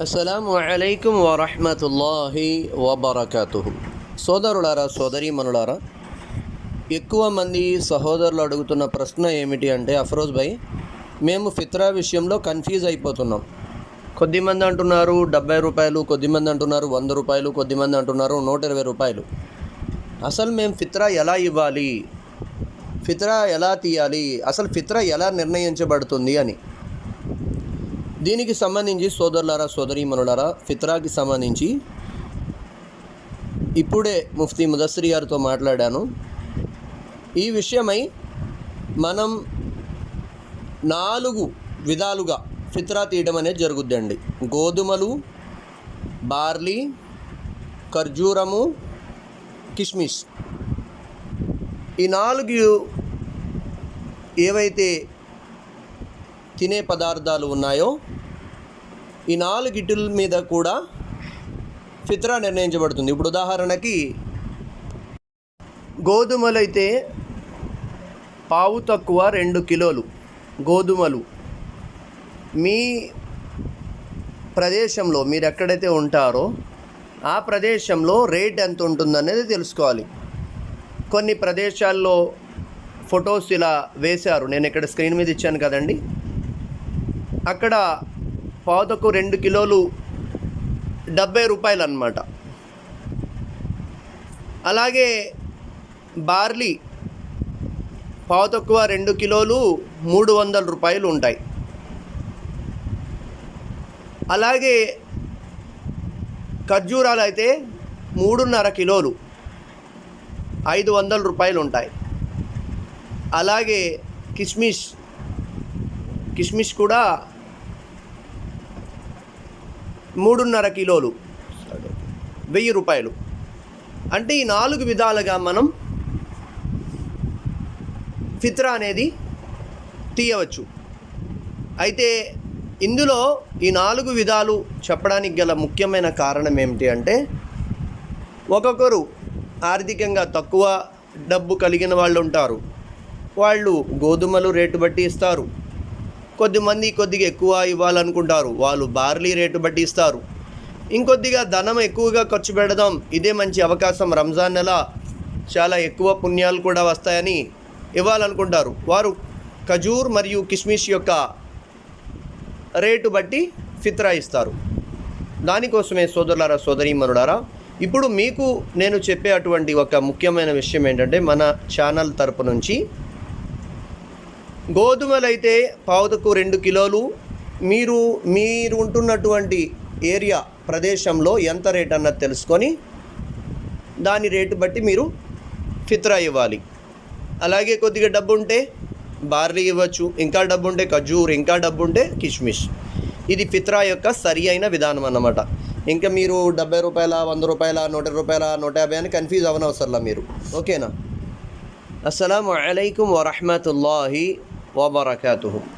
అస్సలాము అలైకుం వరహమతుల్లాహి వబర్కతు సోదరులారా సోదరీమణులారా ఎక్కువ మంది సహోదరులు అడుగుతున్న ప్రశ్న ఏమిటి అంటే అఫరోజ్ భాయ్ మేము ఫిత్రా విషయంలో కన్ఫ్యూజ్ అయిపోతున్నాం. కొద్దిమంది అంటున్నారు డెబ్బై రూపాయలు కొద్దిమంది అంటున్నారు వంద రూపాయలు కొద్దిమంది అంటున్నారు నూట ఇరవై రూపాయలు. అసలు మేము ఫిత్రా ఎలా ఇవ్వాలి? ఫిత్రా ఎలా తీయాలి? అసలు ఫిత్రా ఎలా నిర్ణయించబడుతుంది అని. దీనికి సంబంధించి సోదరులారా సోదరీమణులారా ఫిత్రాకి సంబంధించి ఇప్పుడే ముఫ్తీ ముదస్రి గారితో మాట్లాడాను. ఈ విషయమై మనం నాలుగు విధాలుగా ఫిత్రా తీయడం అనేది జరుగుద్దండి. గోధుమలు బార్లీ ఖర్జూరము కిస్మిస్. ఈ నాలుగు ఏవైతే తినే పదార్థాలు ఉన్నాయో ఈ నాలుగిటిల మీద కూడా ఫిత్రా నిర్ణయించబడుతుంది. ఇప్పుడు ఉదాహరణకి గోధుమలు అయితే పావు తక్కువ రెండు కిలోలు. గోధుమలు మీ ప్రదేశంలో మీరు ఎక్కడైతే ఉంటారో ఆ ప్రదేశంలో రేట్ ఎంత ఉంటుందనేది తెలుసుకోవాలి. కొన్ని ప్రదేశాల్లో ఫొటోస్ ఇలా వేశారు. నేను ఇక్కడ స్క్రీన్ మీద ఇచ్చాను కదండి. అక్కడ పావుతకు రెండు కిలోలు డెబ్బై రూపాయలు అన్నమాట అలాగే బార్లీ పావు తక్కువ రెండు కిలోలు మూడు వందల రూపాయలు ఉంటాయి. అలాగే ఖర్జూరాలు అయితే మూడున్నర కిలోలు ఐదు వందల రూపాయలు ఉంటాయి. అలాగే కిస్మిస్ కిస్మిస్ కూడా మూడున్నర కిలోలు. వెయ్యి రూపాయలు. అంటే ఈ నాలుగు విధాలుగా మనం ఫిత్రా అనేది తీయవచ్చు. అయితే ఇందులో ఈ నాలుగు విధాలు చెప్పడానికి గల ముఖ్యమైన కారణం ఏమిటి అంటే ఒక్కొక్కరు ఆర్థికంగా తక్కువ డబ్బు కలిగిన వాళ్ళు ఉంటారు. వాళ్ళు గోధుమలు రేటు బట్టి ఇస్తారు. కొద్దిమంది కొద్దిగా ఎక్కువ ఇవ్వాలనుకుంటారు. వాళ్ళు బార్లీ రేటు బట్టి ఇస్తారు. ఇంకొద్దిగా ధనం ఎక్కువగా ఖర్చు పెడదాం. ఇదే మంచి అవకాశం. రంజాన్ నెల చాలా ఎక్కువ పుణ్యాలు కూడా వస్తాయని ఇవ్వాలనుకుంటారు. వారు ఖజూర్ మరియు కిస్మిస్ యొక్క రేటు బట్టి ఫిత్రా ఇస్తారు. దానికోసమే సోదరులారా సోదరి మనుడారా ఇప్పుడు మీకు నేను చెప్పే అటువంటి ఒక ముఖ్యమైన విషయం ఏంటంటే మన ఛానల్ తరపు నుంచి గోధుమలు అయితే పావుతకు రెండు కిలోలు. మీరు మీరు ఉంటున్నటువంటి ఏరియా ప్రదేశంలో ఎంత రేట్ అన్నది తెలుసుకొని దాని రేటు బట్టి మీరు ఫిత్రా ఇవ్వాలి. అలాగే కొద్దిగా డబ్బు ఉంటే బార్లీ ఇవ్వచ్చు ఇంకా డబ్బు ఉంటే ఖజూర్ ఇంకా డబ్బు ఉంటే కిష్మిష్. ఇది ఫిత్రా యొక్క సరి అయిన విధానం అన్నమాట. ఇంకా మీరు డెబ్బై రూపాయల వంద రూపాయల నూట రూపాయల నూట యాభై అని కన్ఫ్యూజ్ అవ్వనవసరంలా మీరు. ఓకేనా? అస్సలం అయికం వరహమతుల్లాహి وبركاته.